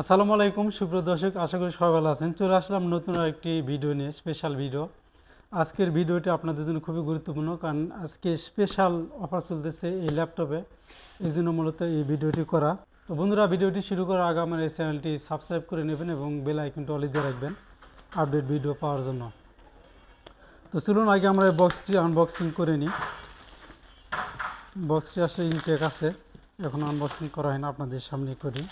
আসসালামু আলাইকুম, সুপ্রিয় দর্শক, আশা করি সবাই ভালো আছেন। চলে আসলাম নতুন একটি ভিডিও নিয়ে স্পেশাল ভিডিও আজকের ভিডিওটি আপনাদের জন্য খুবই গুরুত্বপূর্ণ, কারণ আজকে স্পেশাল অফার চলতেছে এই ল্যাপটপে এই জন্য মূলত এই ভিডিওটি করা। তো বন্ধুরা, ভিডিওটি শুরু করার আগে আমার এই চ্যানেলটি সাবস্ক্রাইব করে নেবেন এবং বেল আইকনটি অলি দিয়ে রাখবেন আপডেট ভিডিও পাওয়ার জন্য। তো চলুন, আগে আমরা এই বক্সটি আনবক্সিং করে নিই। বক্সটি আসলে ইনটেক আছে। এখন আনবক্সিং করা হয় না, আপনাদের সামনে করি।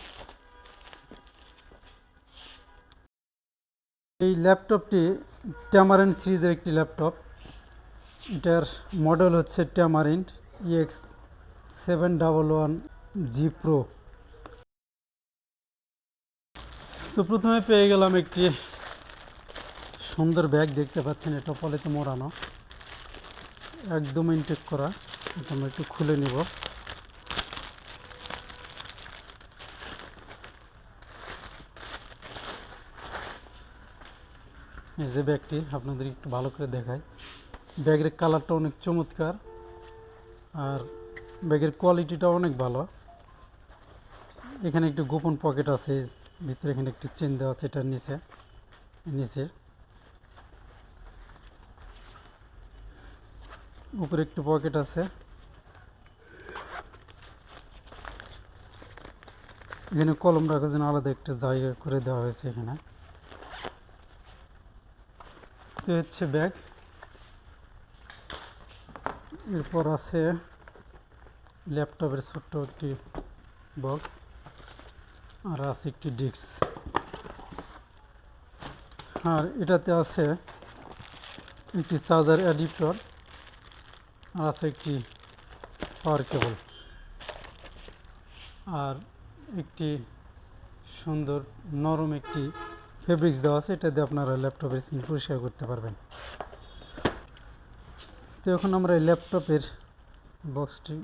এই ল্যাপটপটি ট্যামারেন্ট সিরিজের একটি ল্যাপটপ। এটার মডেল হচ্ছে ট্যামারেন্ট EX seven double one G pro তো প্রথমে পেয়ে গেলাম একটি সুন্দর ব্যাগ দেখতে পাচ্ছেন, এটা পলিতে মোড়ানো। একদম ইনটেক করা, এটা আমরা একটু খুলে নিব। এই যে ব্যাগটি আপনাদের একটু ভালো করে দেখাই। ব্যাগের কালারটা অনেক চমৎকার আর ব্যাগের কোয়ালিটিটা অনেক ভালো। এখানে একটু গোপন পকেট আছে ভিতরে এখানে একটি চেন দেওয়া আছে, এটার নিচে নিচে উপরে একটু পকেট আছে। এখানে কলম রাখার জন্য আলাদা একটা জায়গা করে দেওয়া হয়েছে এখানে। তো হচ্ছে ব্যাগ। এরপর আছে ল্যাপটপের ছোট্ট একটি বক্স আর আছে একটি ডিস্ক। আর এটাতে আছে একটি চার্জার অ্যাডিপ্টর আর আছে একটি পাওয়ার কেবল। আর একটি সুন্দর নরম একটি ফেব্রিক্স দেওয়া আছে, এটা দিয়ে আপনারা ল্যাপটপের স্ক্রিন পরিষ্কার করতে পারবেন। তো এখন আমরা এই ল্যাপটপের বক্সটি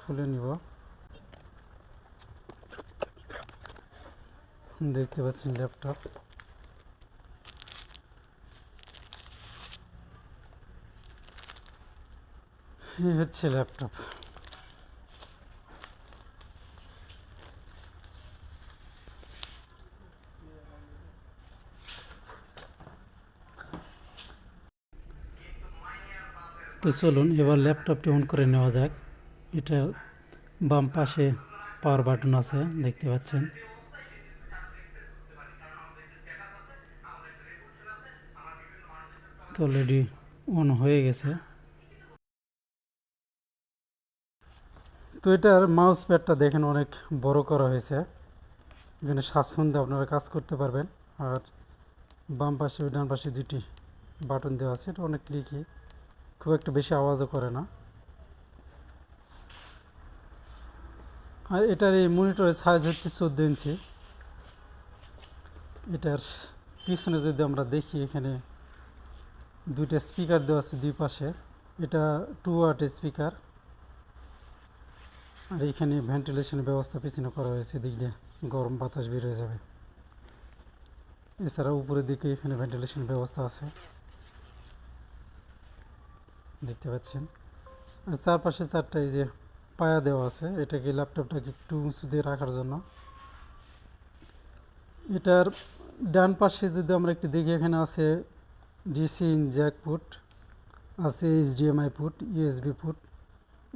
খুলে নিব। দেখতে পাচ্ছেন ল্যাপটপ। হচ্ছে ল্যাপটপ। তো চলুন, এবার ল্যাপটপটি অন করে নেওয়া যাক। এটা বাম পাশে পাওয়ার বাটন আছে, দেখতে পাচ্ছেন। তো অলরেডি অন হয়ে গেছে। তো এটার মাউস প্যাডটা দেখেন, অনেক বড় করা হয়েছে। এখানে স্বাচ্ছন্দ্যে আপনারা কাজ করতে পারবেন। আর বাম পাশে, ডান পাশে দুটি বাটন দেওয়া আছে, এটা অনেক ক্লিকি খুব একটা বেশি আওয়াজও করে না। আর এটার এই মনিটরের সাইজ হচ্ছে চোদ্দ ইঞ্চি। এটার পিছনে যদি আমরা দেখি, এখানে দুইটা স্পিকার দেওয়া আছে দুই পাশে। এটা টু ওয়াট স্পিকার আর এখানে ভেন্টিলেশনের ব্যবস্থা পিছনে করা হয়েছে দিয়ে গরম বাতাস বের হয়ে যাবে। এছাড়া উপরের দিকে এখানে ভেন্টিলেশন ব্যবস্থা আছে। দেখতে পাচ্ছেন। আর চারপাশে চারটা এই যে পায়া দেওয়া আছে, এটাকে ল্যাপটপটাকে একটু উঁচু দিয়ে রাখার জন্য। এটার ডান পাশে যদি আমরা একটু দেখি, এখানে আছে ডিসি ইন জ্যাক পুট আছে এইচডিএমআই পুট ইউএসবি পুট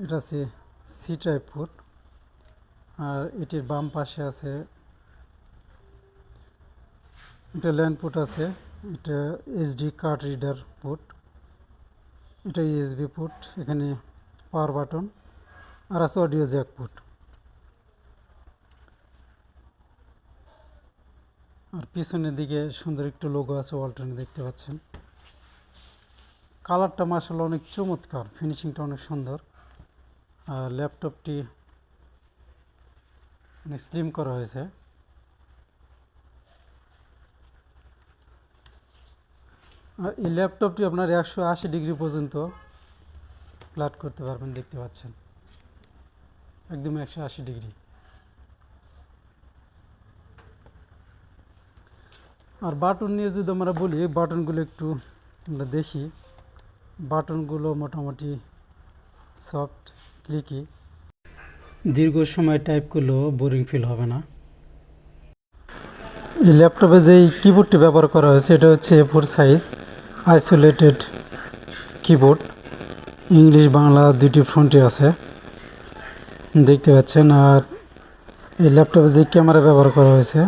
এটা আছে সি টাইপ পুট আর এটির বাম পাশে আছে এটা ল্যান্ড পুট আছে, এটা এইচডি কার্ড রিডার পুট এটা ইউএসবি পুট এখানে পাওয়ার বাটন আর আছে অডিও জ্যাক পুট আর পিছনের দিকে সুন্দর একটু লোগো আছে ওয়ালটনে দেখতে পাচ্ছেন। কালারটা মার্শাল অনেক চমৎকার ফিনিশিংটা অনেক সুন্দর। আর ল্যাপটপটি অনেক স্লিম করা হয়েছে। আর এই ল্যাপটপটি আপনার একশো আশি ডিগ্রি পর্যন্ত ফ্ল্যাট করতে পারবেন, দেখতে পাচ্ছেন। একদম একশো আশি ডিগ্রি। আর বাটন নিয়ে যদি আমরা বলি বাটনগুলো একটু আমরা দেখি। বাটনগুলো মোটামুটি সফট ক্লিকি দীর্ঘ সময় টাইপ করলেও বোরিং ফিল হবে না। এই ল্যাপটপে যেই কিবোর্ডটি ব্যবহার করা হয়েছে, এটা হচ্ছে A four size isolated keyboard English, Bangla দুটি ফ্রন্টে আছে। দেখতে পাচ্ছেন, আর এই ল্যাপটপে যে ক্যামেরা ব্যবহার করা হয়েছে,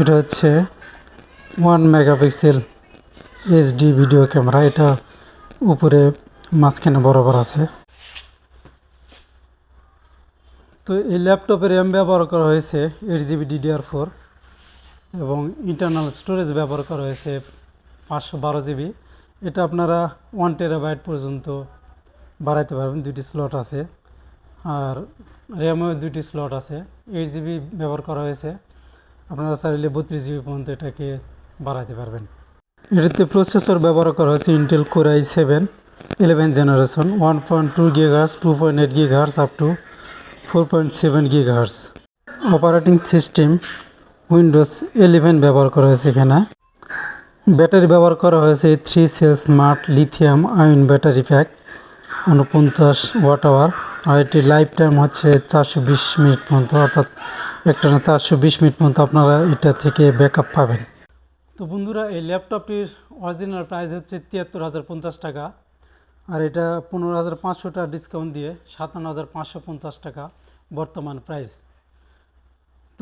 এটা হচ্ছে one megapixel HD video camera. এটা উপরে মাঝখানে বরাবর আছে। তো এই ল্যাপটপের র্যাম ব্যবহার করা হয়েছে এইট জিবি ডিডিআর ফোর এবং ইন্টারনাল স্টোরেজ ব্যবহার করা হয়েছে পাঁচশো বারো জিবি এটা আপনারা ওয়ান টেরাবাইট পর্যন্ত বাড়াইতে পারবেন দুটি স্লট আছে। আর র্যামেও দুটি স্লট আছে। এইট জিবি ব্যবহার করা হয়েছে। আপনারা চাইলে বত্রিশ জিবি পর্যন্ত এটাকে বাড়াইতে পারবেন। এটাতে প্রসেসর ব্যবহার করা হয়েছে Intel core i seven eleven generation one point two gigahertz two point eight gigahertz up to four point seven gigahertz operating system Windows eleven ব্যবহার করা হয়েছে এখানে। ব্যাটারি ব্যবহার করা হয়েছে three cell smart lithium ion battery pack উনপঞ্চাশ watt hour আর এটির লাইফ টাইম হচ্ছে চারশো বিশ মিনিট পর্যন্ত, অর্থাৎ একটা না চারশো বিশ মিনিট পর্যন্ত আপনারা এটা থেকে ব্যাকআপ পাবেন। তো বন্ধুরা, এই ল্যাপটপটির অরিজিনাল প্রাইস হচ্ছে তিয়াত্তর হাজার পঞ্চাশ টাকা, আর এটা পনেরো হাজার পাঁচশো টাকা ডিসকাউন্ট দিয়ে সাতান্ন হাজার পাঁচশো পঞ্চাশ টাকা বর্তমান প্রাইস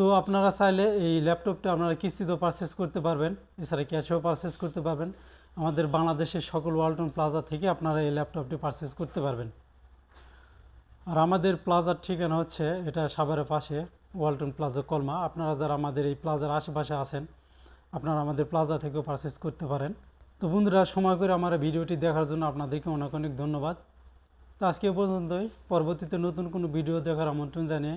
তো আপনারা চাইলে এই ল্যাপটপটা আপনারা কিস্তিতেও পারচেস করতে পারবেন, এছাড়া ক্যাশেও পারচেস করতে পারবেন। আমাদের বাংলাদেশের সকল ওয়ালটন প্লাজা থেকে আপনারা এই ল্যাপটপটি পারচেস করতে পারবেন। আর আমাদের প্লাজার ঠিকানা হচ্ছে, এটা সাভারের পাশে ওয়ালটন প্লাজা কলমা। আপনারা যারা আমাদের এই প্লাজার আশেপাশে আছেন, আপনারা আমাদের প্লাজা থেকেও পারচেস করতে পারেন। তো বন্ধুরা, সময় করে আমার ভিডিওটি দেখার জন্য আপনাদেরকে অনেক অনেক ধন্যবাদ। তো আজকে পর্যন্তই। পরবর্তীতে নতুন কোনো ভিডিও দেখার আমন্ত্রণ জানিয়ে